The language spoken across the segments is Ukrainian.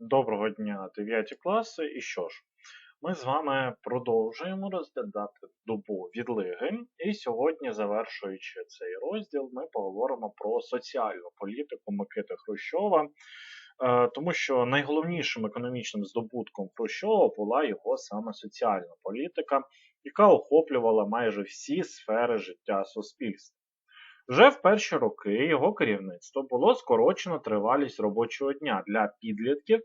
Доброго дня, 9 класи. І що ж, ми з вами продовжуємо розглядати добу відлиги. І сьогодні, завершуючи цей розділ, ми поговоримо про соціальну політику Микити Хрущова, е, тому що найголовнішим економічним здобутком Хрущова була його саме соціальна політика, яка охоплювала майже всі сфери життя суспільства. Вже в перші роки його керівництво було скорочено тривалість робочого дня для підлітків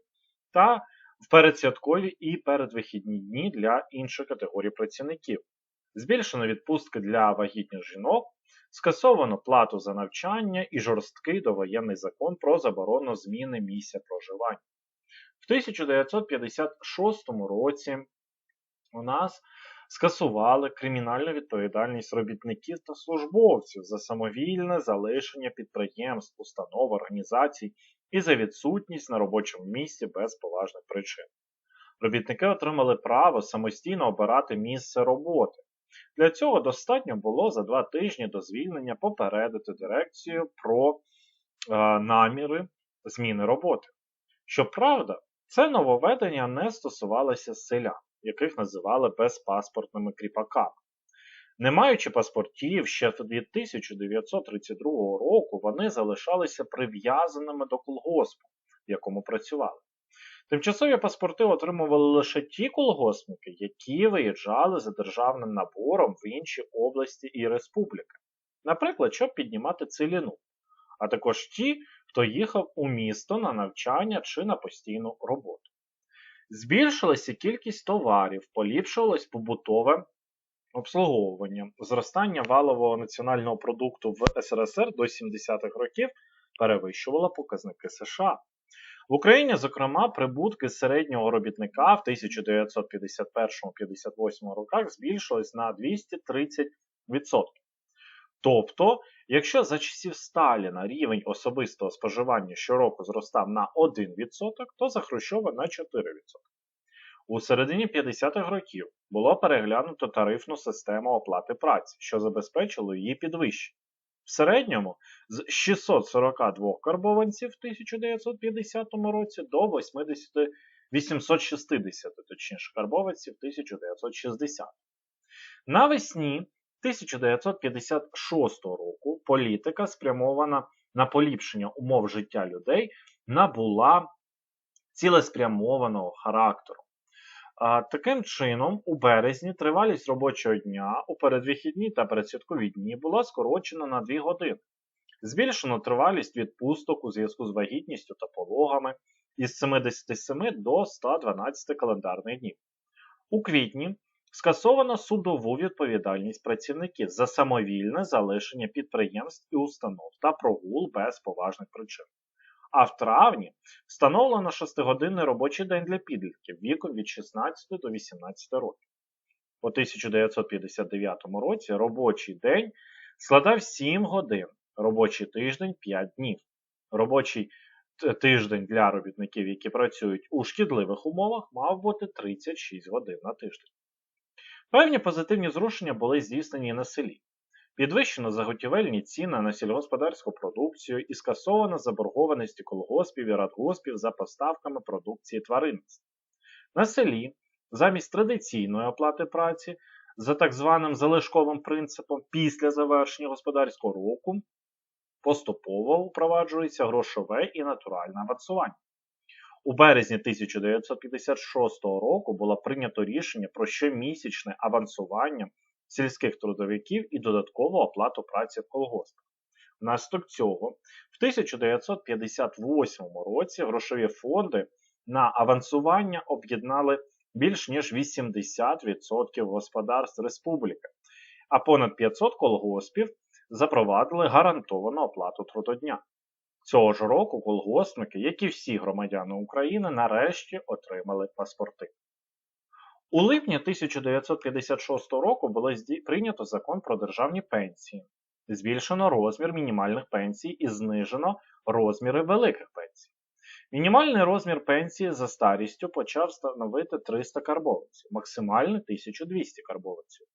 та в передсвяткові і передвихідні дні для інших категорій працівників. Збільшено відпустки для вагітних жінок, скасовано плату за навчання і жорсткий довоєнний закон про заборону зміни місця проживання. В 1956 році у нас скасували кримінальну відповідальність робітників та службовців за самовільне залишення підприємств, установ, організацій і за відсутність на робочому місці без поважних причин. Робітники отримали право самостійно обирати місце роботи. Для цього достатньо було за два тижні до звільнення попередити дирекцію про е, наміри зміни роботи. Щоправда, це нововведення не стосувалося селян яких називали безпаспортними кріпаками. Не маючи паспортів ще від 1932 року, вони залишалися прив'язаними до колгоспу, в якому працювали. Тимчасові паспорти отримували лише ті колгоспники, які виїжджали за державним набором в інші області і республіки, наприклад, щоб піднімати целіну, а також ті, хто їхав у місто на навчання чи на постійну роботу. Збільшилася кількість товарів, поліпшилось побутове обслуговування. Зростання валового національного продукту в СРСР до 70-х років перевищувало показники США. В Україні, зокрема, прибутки середнього робітника в 1951-58 роках збільшились на 230%. Тобто, якщо за часів Сталіна рівень особистого споживання щороку зростав на 1%, то за Хрущова на 4%. У середині 50-х років було переглянуто тарифну систему оплати праці, що забезпечило її підвищення. В середньому з 642 карбованців в 1950 році до 80, 860 точніше, карбованців в 1960. Навесні 1956 року політика, спрямована на поліпшення умов життя людей, набула цілеспрямованого характеру. Таким чином, у березні тривалість робочого дня у передвихідні та передсвяткові дні була скорочена на 2 години. Збільшено тривалість відпусток у зв'язку з вагітністю та пологами із 77 до 112 календарних днів. У квітні Скасовано судову відповідальність працівників за самовільне залишення підприємств і установ та прогул без поважних причин. А в травні встановлено 6-годинний робочий день для підлітків віком від 16 до 18 років. У 1959 році робочий день складав 7 годин, робочий тиждень 5 днів. Робочий тиждень для робітників, які працюють у шкідливих умовах, мав бути 36 годин на тиждень. Певні позитивні зрушення були здійснені на селі. Підвищено заготівельні ціни на сільгосподарську продукцію і скасовано заборгованості колгоспів і радгоспів за поставками продукції тваринництва. На селі замість традиційної оплати праці за так званим залишковим принципом після завершення господарського року поступово впроваджується грошове і натуральне авансування. У березні 1956 року було прийнято рішення про щомісячне авансування сільських трудовиків і додаткову оплату праці в колгоспах. Внаслідок цього, в 1958 році грошові фонди на авансування об'єднали більш ніж 80% господарств республіки, а понад 500 колгоспів запровадили гарантовану оплату трудодня. Цього ж року колгоспники, як і всі громадяни України, нарешті отримали паспорти. У липні 1956 року було прийнято закон про державні пенсії. Збільшено розмір мінімальних пенсій і знижено розміри великих пенсій. Мінімальний розмір пенсії за старістю почав становити 300 карбованців, максимальний 1200 карбованців.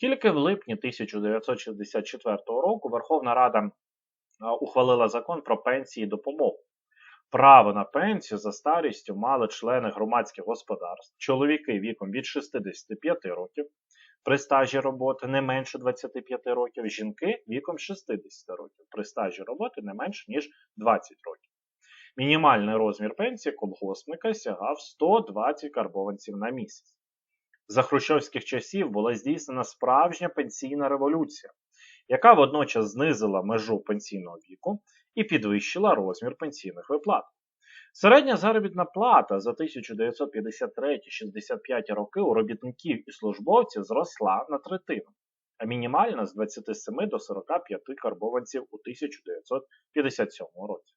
Тільки в липні 1964 року Верховна Рада ухвалила закон про пенсії і допомогу. Право на пенсію за старістю мали члени громадських господарств, чоловіки віком від 65 років при стажі роботи не менше 25 років, жінки віком 60 років при стажі роботи не менше, ніж 20 років. Мінімальний розмір пенсії колгоспника сягав 120 карбованців на місяць. За хрущовських часів була здійснена справжня пенсійна революція, яка водночас знизила межу пенсійного віку і підвищила розмір пенсійних виплат. Середня заробітна плата за 1953-65 роки у робітників і службовців зросла на третину, а мінімальна з 27 до 45 карбованців у 1957 році.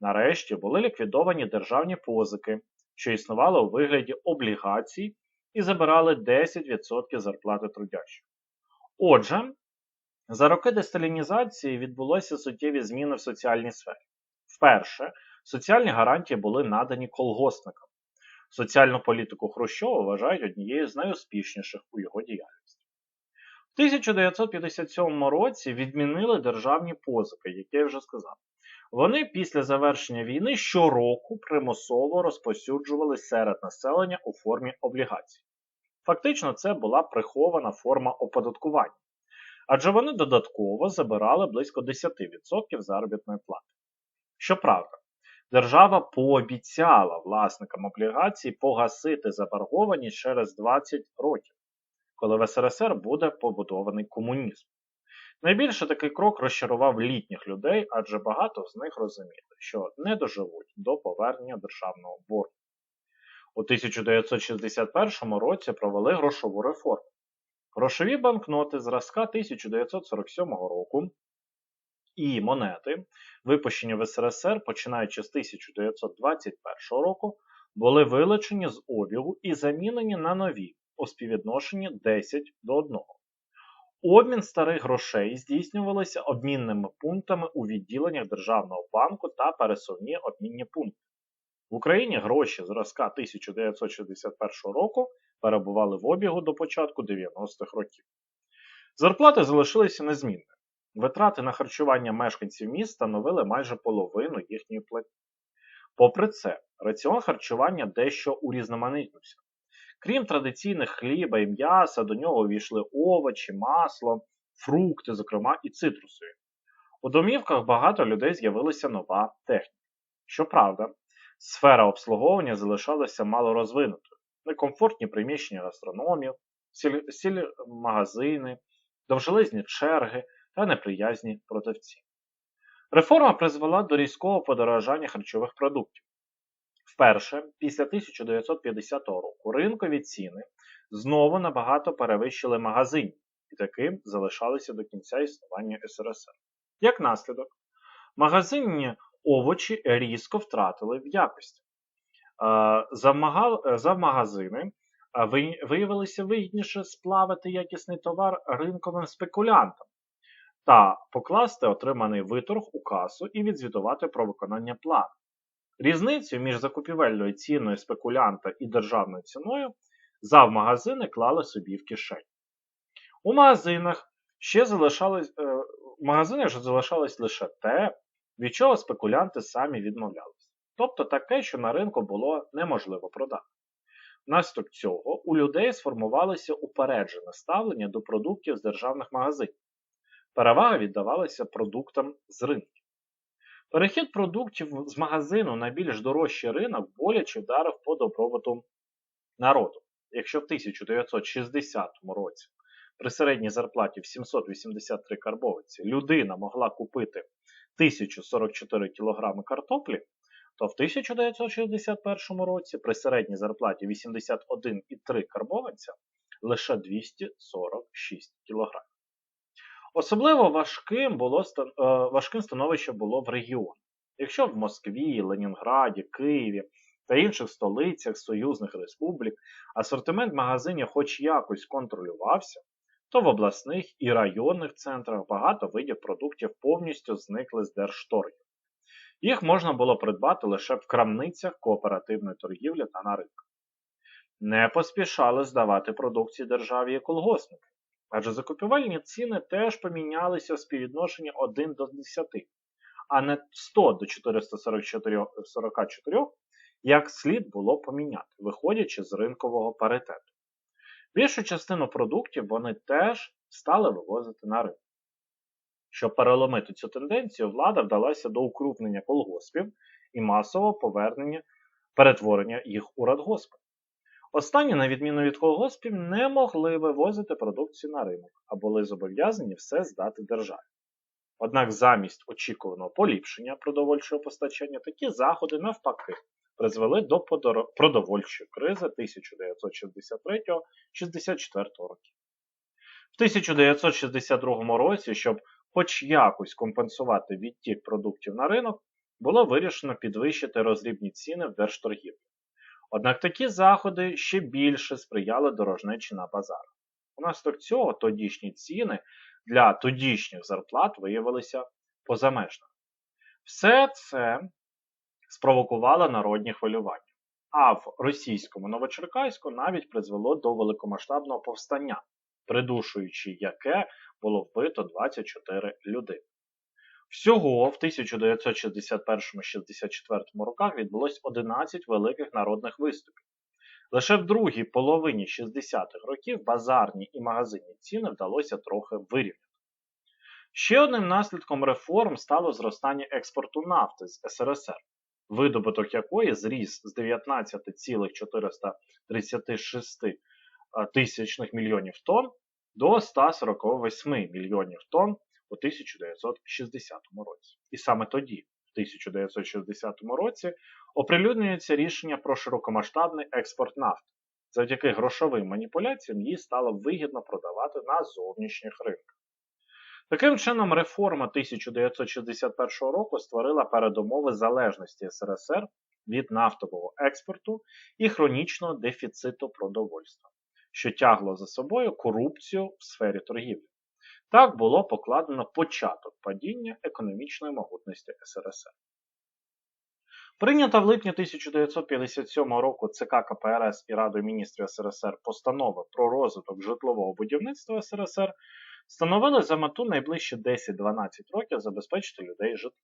Нарешті були ліквідовані державні позики, що існували у вигляді облігацій і забирали 10% зарплати трудящих. Отже, за роки десталінізації відбулися суттєві зміни в соціальній сфері. Вперше, соціальні гарантії були надані колгоспникам. Соціальну політику Хрущова вважають однією з найуспішніших у його діяльності. В 1957 році відмінили державні позики, як я вже сказав. Вони після завершення війни щороку примусово розповсюджували серед населення у формі облігацій. Фактично, це була прихована форма оподаткування, адже вони додатково забирали близько 10% заробітної плати. Щоправда, держава пообіцяла власникам облігацій погасити заборгованість через 20 років, коли в СРСР буде побудований комунізм. Найбільше такий крок розчарував літніх людей, адже багато з них розуміли, що не доживуть до повернення державного боргу. У 1961 році провели грошову реформу. Грошові банкноти зразка 1947 року і монети, випущені в СРСР починаючи з 1921 року, були вилучені з обігу і замінені на нові у співвідношенні 10 до 1. Обмін старих грошей здійснювалися обмінними пунктами у відділеннях Державного банку та пересувні обмінні пункти. В Україні гроші зразка 1961 року перебували в обігу до початку 90-х років. Зарплати залишилися незмінними. Витрати на харчування мешканців міст становили майже половину їхньої платні. Попри це, раціон харчування дещо урізноманітнився. Крім традиційних хліба і м'яса, до нього увійшли овочі, масло, фрукти, зокрема і цитрусові. У домівках багато людей з'явилася нова техніка. Щоправда, сфера обслуговування залишалася мало розвинутою. Некомфортні приміщення гастрономів, сіль магазини, довжелезні черги та неприязні продавці. Реформа призвела до різкого подорожання харчових продуктів. Вперше, після 1950 року, ринкові ціни знову набагато перевищили магазині і таким залишалися до кінця існування СРСР. Як наслідок, магазинні овочі різко втратили в якості. За магазини виявилося вигідніше сплавити якісний товар ринковим спекулянтам та покласти отриманий виторг у касу і відзвітувати про виконання плану. Різницю між закупівельною ціною спекулянта і державною ціною завмагазини клали собі в кишень. У магазинах ще залишалось, е, в магазинах залишалось лише те, від чого спекулянти самі відмовлялися. Тобто таке, що на ринку було неможливо продати. Внаслідок цього у людей сформувалося упереджене ставлення до продуктів з державних магазинів. Перевага віддавалася продуктам з ринків. Перехід продуктів з магазину на більш дорожчий ринок боляче вдарив по добробуту народу. Якщо в 1960 році при середній зарплаті в 783 карбовиці людина могла купити 1044 кг картоплі, то в 1961 році при середній зарплаті 81,3 карбованця лише 246 кг. Особливо важким було, е, важким становище було в регіонах. Якщо в Москві, Ленінграді, Києві та інших столицях союзних республік асортимент магазинів хоч якось контролювався, то в обласних і районних центрах багато видів продуктів повністю зникли з держторгів. Їх можна було придбати лише в крамницях кооперативної торгівлі та на ринках. Не поспішали здавати продукції державі і колгоспники. Адже закупівельні ціни теж помінялися в співвідношенні 1 до 10, а не 100 до 444, як слід було поміняти, виходячи з ринкового паритету. Більшу частину продуктів вони теж стали вивозити на ринок. Щоб переломити цю тенденцію, влада вдалася до укрупнення колгоспів і масового повернення перетворення їх у радгоспи. Останні, на відміну від колгоспів, не могли вивозити продукцію на ринок, а були зобов'язані все здати державі. Однак замість очікуваного поліпшення продовольчого постачання такі заходи навпаки призвели до продовольчої кризи 1963-64 років. В 1962 році, щоб хоч якось компенсувати відтік продуктів на ринок, було вирішено підвищити розрібні ціни в держторгівлі. Однак такі заходи ще більше сприяли дорожнечі на базарах. Унаслідок цього тодішні ціни для тодішніх зарплат виявилися позамежними. Все це спровокувало народні хвилювання, а в російському Новочеркаську навіть призвело до великомасштабного повстання, придушуючи яке було вбито 24 людини. Всього в 1961-64 роках відбулось 11 великих народних виступів. Лише в другій половині 60-х років базарні і магазинні ціни вдалося трохи вирівняти. Ще одним наслідком реформ стало зростання експорту нафти з СРСР, видобуток якої зріс з 19,436 тисячних мільйонів тонн до 148 мільйонів тонн у 1960 році. І саме тоді, в 1960 році, оприлюднюється рішення про широкомасштабний експорт нафти. Завдяки грошовим маніпуляціям її стало вигідно продавати на зовнішніх ринках. Таким чином, реформа 1961 року створила передумови залежності СРСР від нафтового експорту і хронічного дефіциту продовольства, що тягло за собою корупцію в сфері торгівлі. Так було покладено початок падіння економічної могутності СРСР. Прийнята в липні 1957 року ЦК КПРС і Радою міністрів СРСР постанова про розвиток житлового будівництва СРСР становили за мету найближчі 10-12 років забезпечити людей житлом.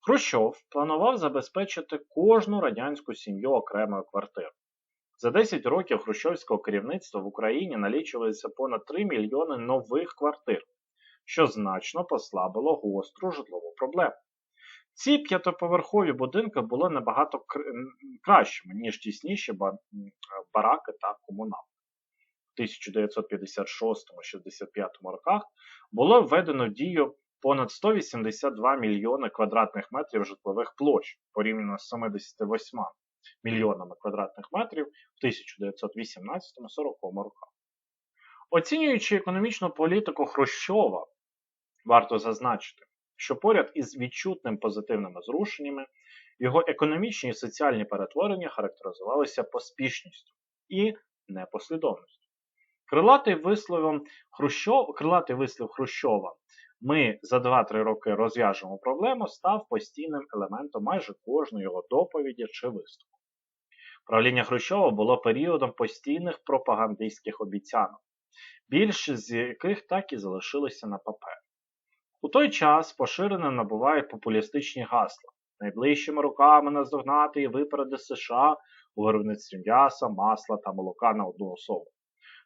Хрущов планував забезпечити кожну радянську сім'ю окремою квартирою. За 10 років хрущовського керівництва в Україні налічувалося понад 3 мільйони нових квартир, що значно послабило гостру житлову проблему. Ці п'ятоповерхові будинки були набагато кращими, ніж тісніші бараки та комунал. У 1956-65 роках було введено в дію понад 182 мільйони квадратних метрів житлових площ порівняно з 78 мільйонами квадратних метрів в 1918-40 роках. Оцінюючи економічну політику Хрущова, варто зазначити, що поряд із відчутним позитивними зрушеннями його економічні і соціальні перетворення характеризувалися поспішністю і непослідовністю. Крилатий висловом Хрущов, крилатий вислів Хрущова ми за 2-3 роки розв'яжемо проблему став постійним елементом майже кожної його доповіді чи виступу. Правління Хрущова було періодом постійних пропагандистських обіцянок, більшість з яких так і залишилися на папері. У той час поширено набувають популістичні гасла, найближчими роками наздогнати і випереди США у виробництві м'яса, масла та молока на одну особу,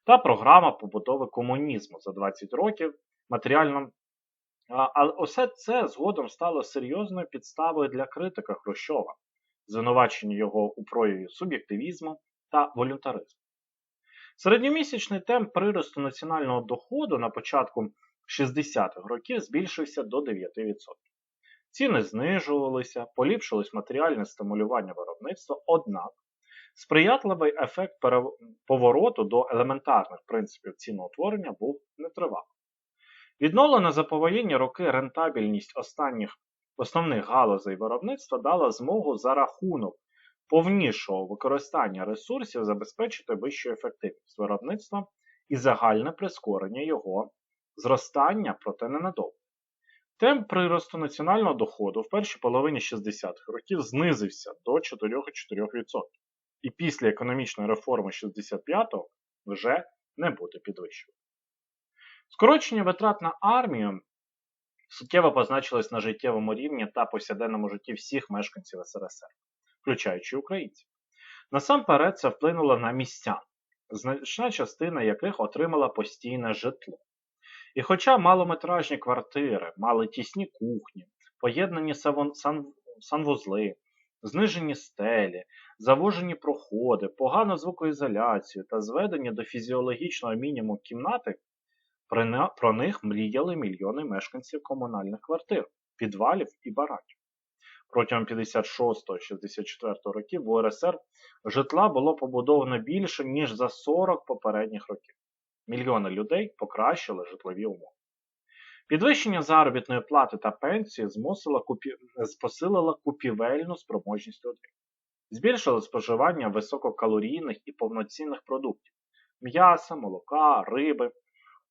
та програма побудови комунізму за 20 років матеріально. Але усе це згодом стало серйозною підставою для критика Хрущова, звинувачення його у прояві суб'єктивізму та волюнтаризму. Середньомісячний темп приросту національного доходу на початку 60-х років збільшився до 9%. Ціни знижувалися, поліпшилось матеріальне стимулювання виробництва, однак сприятливий ефект повороту до елементарних принципів ціноутворення був нетривалий. Відновлена за повоєнні роки рентабельність останніх основних галузей виробництва дала змогу за рахунок повнішого використання ресурсів забезпечити вищу ефективність виробництва і загальне прискорення його зростання, проте ненадовго. Темп приросту національного доходу в першій половині 60-х років знизився до 4,4%. І після економічної реформи 65-го вже не буде підвищувати. Скорочення витрат на армію суттєво позначились на життєвому рівні та повсякденному житті всіх мешканців СРСР, включаючи українців. Насамперед це вплинуло на містян, значна частина яких отримала постійне житло. І хоча малометражні квартири мали тісні кухні, поєднані санвузли, знижені стелі, завожені проходи, погану звукоізоляцію та зведені до фізіологічного мінімуму кімнати, про них мріяли мільйони мешканців комунальних квартир, підвалів і бараків. Протягом 56-64 років в УРСР житла було побудовано більше, ніж за 40 попередніх років. Мільйони людей покращили житлові умови. Підвищення заробітної плати та пенсії змусило купі... посилило купівельну спроможність людей. Збільшило споживання висококалорійних і повноцінних продуктів м'яса, молока, риби.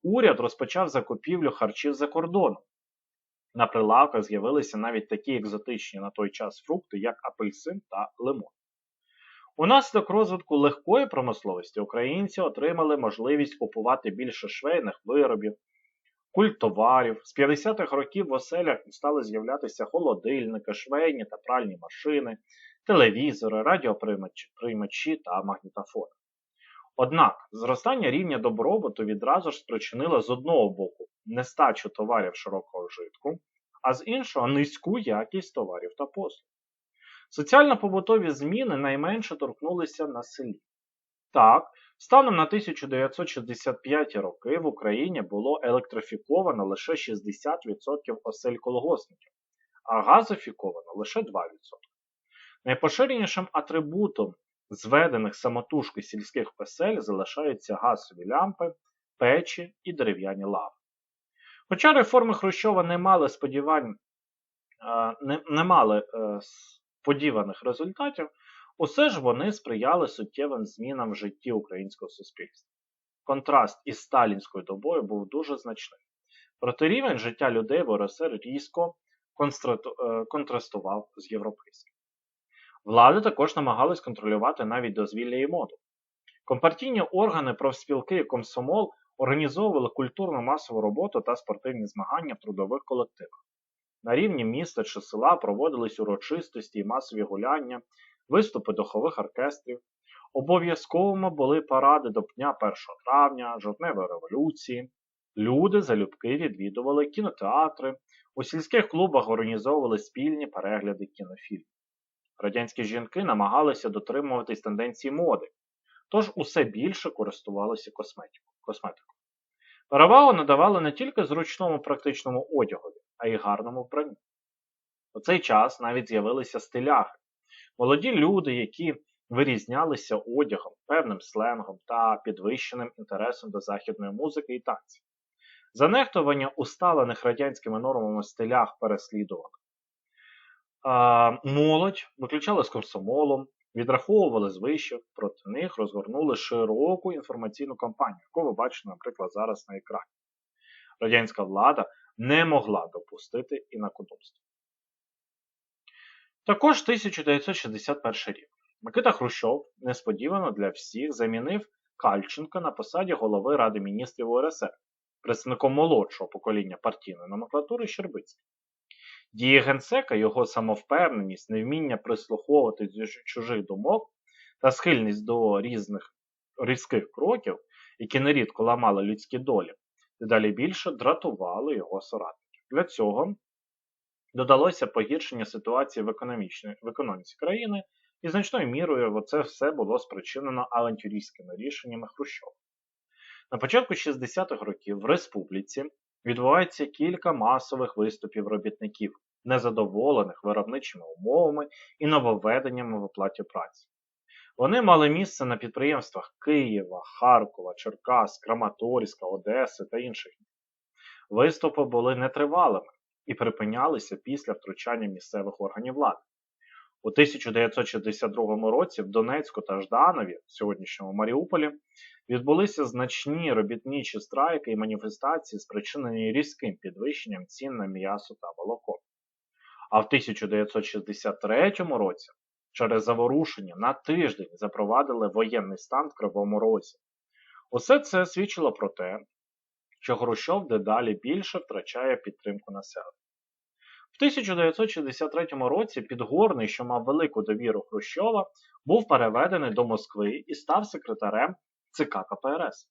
Уряд розпочав закупівлю харчів за кордоном. На прилавках з'явилися навіть такі екзотичні на той час фрукти, як апельсин та лимон. Унаслідок розвитку легкої промисловості українці отримали можливість купувати більше швейних виробів, культоварів. З 50-х років в оселях стали з'являтися холодильники, швейні та пральні машини, телевізори, радіоприймачі та магнітофони. Однак зростання рівня добробуту відразу ж спричинило з одного боку нестачу товарів широкого вжитку, а з іншого низьку якість товарів та послуг. Соціально-побутові зміни найменше торкнулися на селі. Так, станом на 1965 роки в Україні було електрифіковано лише 60% осель колгоспників, а газофіковано лише 2%. Найпоширенішим атрибутом зведених самотужки сільських осель залишаються газові лямпи, печі і дерев'яні лави. Хоча реформи Хрущова не мали сподівань, не, не мали е, сподіваних результатів, усе ж вони сприяли суттєвим змінам в житті українського суспільства. Контраст із сталінською добою був дуже значним. Проте рівень життя людей в РСР різко е, контрастував з європейським. Влади також намагались контролювати навіть дозвілля і моду. Компартійні органи профспілки і комсомол організовували культурну масову роботу та спортивні змагання в трудових колективах. На рівні міста чи села проводились урочистості і масові гуляння, виступи духових оркестрів. Обов'язковими були паради до дня 1 травня, жовтневої революції. Люди залюбки відвідували кінотеатри, у сільських клубах організовували спільні перегляди кінофільмів. Радянські жінки намагалися дотримуватись тенденції моди, тож усе більше користувалися косметикою. Перевагу надавали не тільки зручному практичному одягові, а й гарному вбранню. У цей час навіть з'явилися стиляги, молоді люди, які вирізнялися одягом, певним сленгом та підвищеним інтересом до західної музики і танців. Занехтування усталених радянськими нормами стилях переслідували. Молодь виключали з комсомолом, відраховували з вишів, проти них розгорнули широку інформаційну кампанію, яку ви бачите, наприклад, зараз на екрані. Радянська влада не могла допустити інакодумство. Також 1961 рік. Микита Хрущов несподівано для всіх замінив Кальченка на посаді голови Ради міністрів УРСР, представником молодшого покоління партійної номенклатури Щербицький. Дії генсека, його самовпевненість, невміння прислуховувати чужих думок та схильність до різних різких кроків, які нерідко ламали людські долі, дедалі більше дратували його соратників. Для цього додалося погіршення ситуації в, в економіці країни, і значною мірою це все було спричинено авантюрійськими рішеннями Хрущова. На початку 60-х років в республіці відбувається кілька масових виступів робітників, незадоволених виробничими умовами і нововведеннями в оплаті праці. Вони мали місце на підприємствах Києва, Харкова, Черкас, Краматорська, Одеси та інших. Виступи були нетривалими і припинялися після втручання місцевих органів влади. У 1962 році в Донецьку та Жданові, сьогоднішньому Маріуполі, відбулися значні робітничі страйки і маніфестації, спричинені різким підвищенням цін на м'ясо та молоко. А в 1963 році через заворушення на тиждень запровадили воєнний стан в Кривому Розі. Усе це свідчило про те, що Хрущов дедалі більше втрачає підтримку населення. В 1963 році Підгорний, що мав велику довіру Хрущова, був переведений до Москви і став секретарем ЦК КПРС.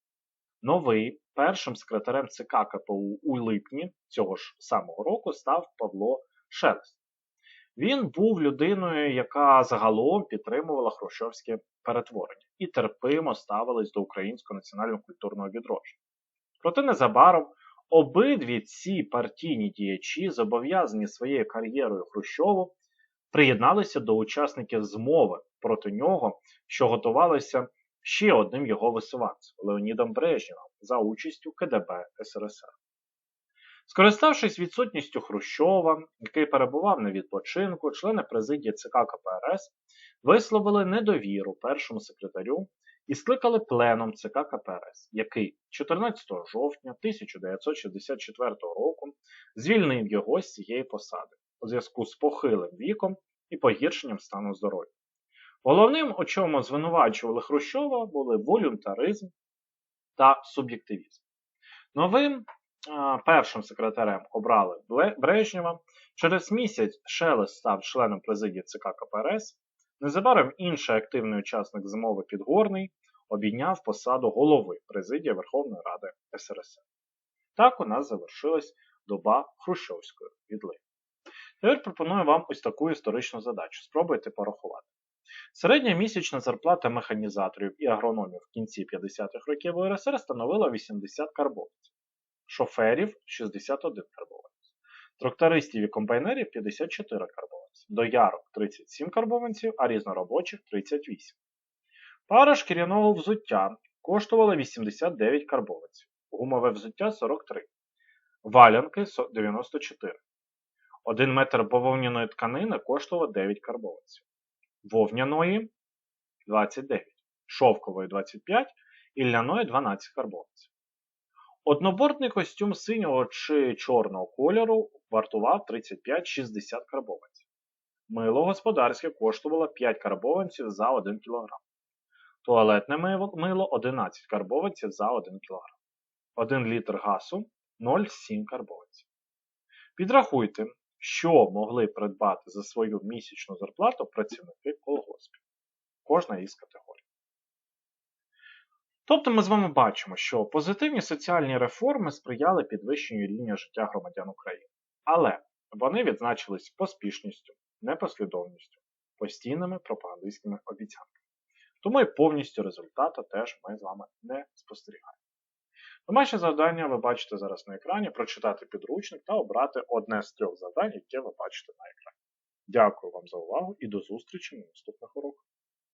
Новий першим секретарем ЦК КПУ у липні цього ж самого року став Павло Шелест. Він був людиною, яка загалом підтримувала хрущовське перетворення і терпимо ставилась до українського національно-культурного відродження. Проте незабаром обидві ці партійні діячі, зобов'язані своєю кар'єрою Хрущову, приєдналися до учасників змови проти нього, що готувалися ще одним його висуванцем Леонідом Брежнєвим за участю КДБ СРСР. Скориставшись відсутністю Хрущова, який перебував на відпочинку, члени президії ЦК КПРС висловили недовіру першому секретарю і скликали пленом ЦК КПРС, який 14 жовтня 1964 року звільнив його з цієї посади у зв'язку з похилим віком і погіршенням стану здоров'я. Головним, у чому звинувачували Хрущова, були волюнтаризм та суб'єктивізм. Новим першим секретарем обрали Брежнєва. Через місяць Шелест став членом президії ЦК КПРС. Незабаром інший активний учасник змови Підгорний обійняв посаду голови президії Верховної Ради СРСР. Так у нас завершилась доба Хрущовської відливи. Тепер пропоную вам ось таку історичну задачу. Спробуйте порахувати. Середня місячна зарплата механізаторів і агрономів в кінці 50-х років УРСР становила 80 карбованців шоферів 61 карбованець, трактористів і комбайнерів 54 карбованці, доярок 37 карбованців, а різноробочих 38. Пара шкіряного взуття коштувала 89 карбованців, гумове взуття 43, валянки 94. Один метр бавовняної тканини коштував 9 карбованців, вовняної 29, шовкової 25 і ляної 12 карбованців. Однобортний костюм синього чи чорного кольору вартував 35-60 карбованців. Мило господарське коштувало 5 карбованців за 1 кг. Туалетне мило 11 карбованців за 1 кг. 1 літр гасу 0,7 карбованців. Підрахуйте, що могли придбати за свою місячну зарплату працівники колгоспів. Кожна із категорій. Тобто ми з вами бачимо, що позитивні соціальні реформи сприяли підвищенню рівня життя громадян України. Але вони відзначились поспішністю, непослідовністю, постійними пропагандистськими обіцянками. Тому і повністю результату теж ми з вами не спостерігаємо. Домашнє завдання ви бачите зараз на екрані, прочитати підручник та обрати одне з трьох завдань, яке ви бачите на екрані. Дякую вам за увагу і до зустрічі на наступних уроках.